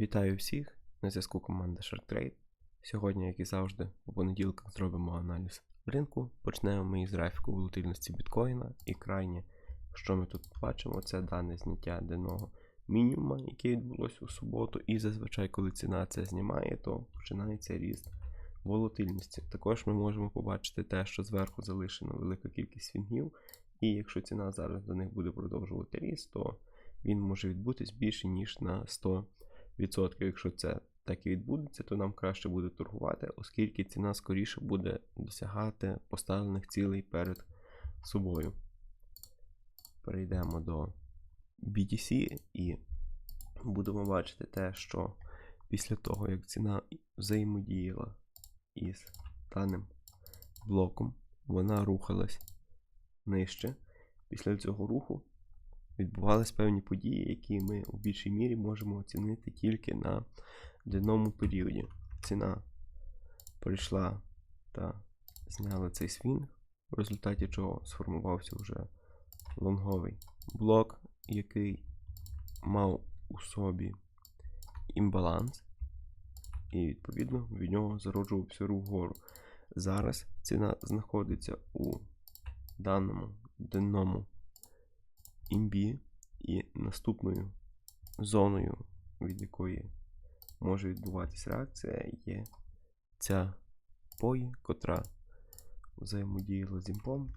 Вітаю всіх! На зв'язку команда SharkTrade. Сьогодні, як і завжди, у понеділках зробимо аналіз ринку. Почнемо ми із графіку волатильності біткоїна і крайнє, що ми тут бачимо, це дане зняття денного мінімума, яке відбулося у суботу. І зазвичай, коли ціна це знімає, то починається ріст волатильності. Також ми можемо побачити те, що зверху залишена велика кількість свінгів, і якщо ціна зараз до них буде продовжувати ріст, то він може відбутись більше, ніж на 100%. Якщо це так і відбудеться, то нам краще буде торгувати, оскільки ціна скоріше буде досягати поставлених цілей перед собою. Перейдемо до BTC і будемо бачити те, що після того, як ціна взаємодіяла із даним блоком, вона рухалась нижче. Після цього руху відбувались певні події, які ми у більшій мірі можемо оцінити тільки на денному періоді. Ціна прийшла та зняла цей свінг, в результаті чого сформувався вже лонговий блок, який мав у собі імбаланс, і, відповідно, від нього зароджувався рух вгору. Зараз ціна знаходиться у даному денному імбі і наступною зоною, від якої може відбуватися реакція, є ця пої, котра взаємодіяла з імпом.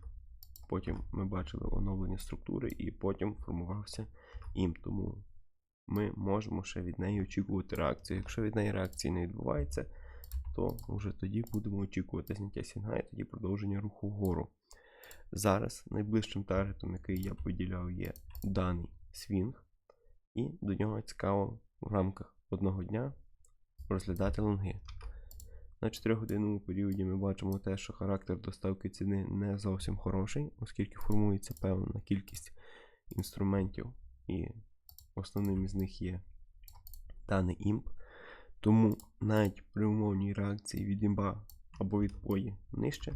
Потім ми бачили оновлення структури, і потім формувався імп. Тому ми можемо ще від неї очікувати реакцію. Якщо від неї реакції не відбувається, то вже тоді будемо очікувати зняття сінга і тоді продовження руху вгору. Зараз найближчим таргетом, який я поділяв, є даний свінг, і до нього цікаво в рамках одного дня розглядати лонги. На 4-годинному періоді ми бачимо те, що характер доставки ціни не зовсім хороший, оскільки формується певна кількість інструментів, і основним із них є даний імп. Тому навіть при умовній реакції від імба або від пої нижче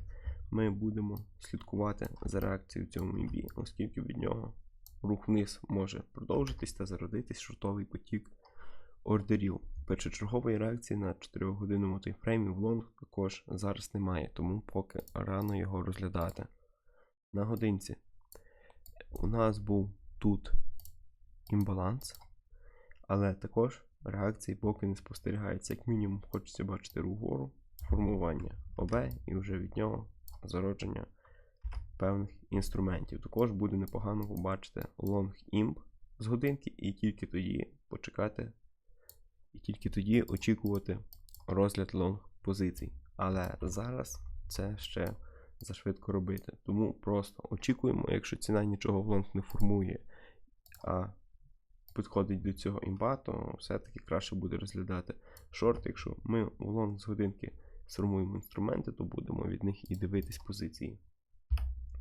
ми будемо слідкувати за реакцією в цьому імбі, оскільки від нього рух вниз може продовжитись та зародитись шортовий потік ордерів. Першочергової реакції на 4-годинному таймфреймі в лонг також зараз немає, тому поки рано його розглядати. На годинці у нас був тут імбаланс, але також реакції поки не спостерігається. Як мінімум, хочеться бачити рух вгору, формування ОБ і вже від нього зародження певних інструментів. Також буде непогано побачити Long Imp з годинки, і тільки тоді почекати, і тільки тоді очікувати розгляд лонг позицій. Але зараз це ще зашвидко робити. Тому просто очікуємо, якщо ціна нічого в лонг не формує, а підходить до цього імба, то все-таки краще буде розглядати шорт. Якщо ми у лонг з годинки сформуємо інструменти, то будемо від них і дивитись позиції.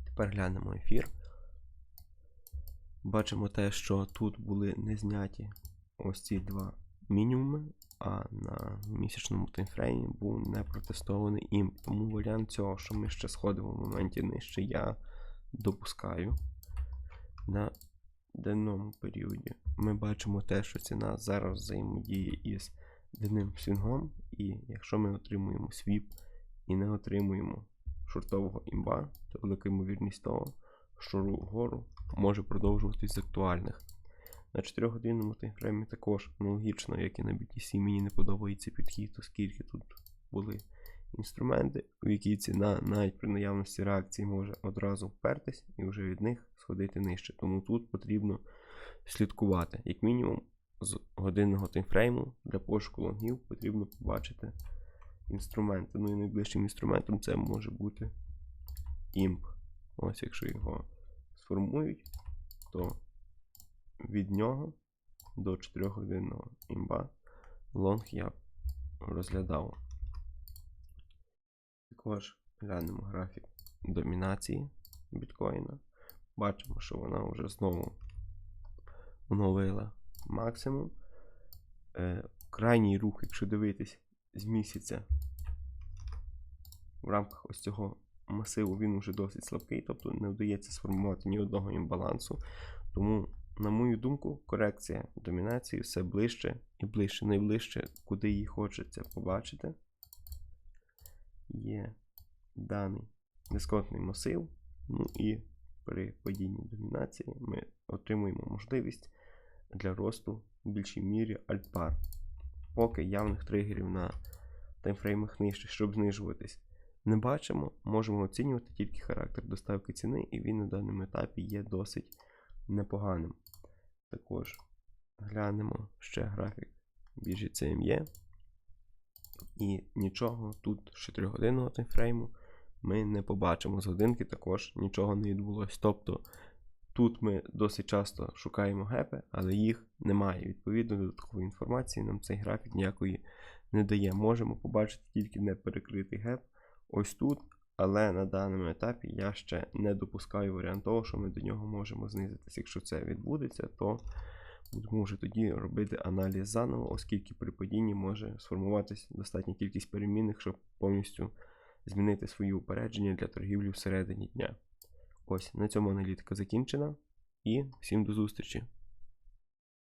Тепер глянемо ефір. Бачимо те, що тут були не зняті ось ці два мінімуми, а на місячному таймфреймі був не протестований імп. Тому варіант цього, що ми ще сходимо в моменті нижче, я допускаю. На денному періоді ми бачимо те, що ціна зараз взаємодіє із денним свінгом, і якщо ми отримуємо свіп і не отримуємо шортового імба, то велика ймовірність того, що вгору може продовжуватись з актуальних. На 4-годинному таймфреймі також аналогічно, як і на BTC, мені не подобається підхід, оскільки тут були інструменти, у які ціна навіть при наявності реакції може одразу впертись і вже від них сходити нижче. Тому тут потрібно слідкувати. Як мінімум, з годинного таймфрейму для пошуку лонгів потрібно побачити інструменти. Ну і найближчим інструментом це може бути імп. Ось якщо його сформують, то від нього до 4-годинного імба лонг я розглядав. Також глянемо графік домінації біткоїна. Бачимо, що вона вже знову оновила максимум. Е, Крайній рух, якщо дивитись з місяця в рамках ось цього масиву, він вже досить слабкий, тобто не вдається сформувати ні одного імбалансу. Тому на мою думку, корекція домінації все ближче і ближче, найближче, куди її хочеться побачити. Є даний дисконтний масив. Ну і при падінні домінації ми отримуємо можливість для росту в більшій мірі альтпар. Поки явних тригерів на таймфреймах нижче, щоб знижуватись, не бачимо, можемо оцінювати тільки характер доставки ціни, і він на даному етапі є досить непоганим. Також глянемо ще графік біржі CME. І нічого тут з 4 годинного таймфрейму ми не побачимо. З годинки також нічого не відбулося. Тобто тут ми досить часто шукаємо гепи, але їх немає. Відповідно, додаткової інформації нам цей графік ніякої не дає. Можемо побачити тільки неперекритий геп ось тут, але на даному етапі я ще не допускаю варіант того, що ми до нього можемо знизитися. Якщо це відбудеться, то будемо вже тоді робити аналіз заново, оскільки при падінні може сформуватися достатня кількість перемінних, щоб повністю змінити свої упередження для торгівлі всередині дня. Ось на цьому аналітика закінчена. І всім до зустрічі!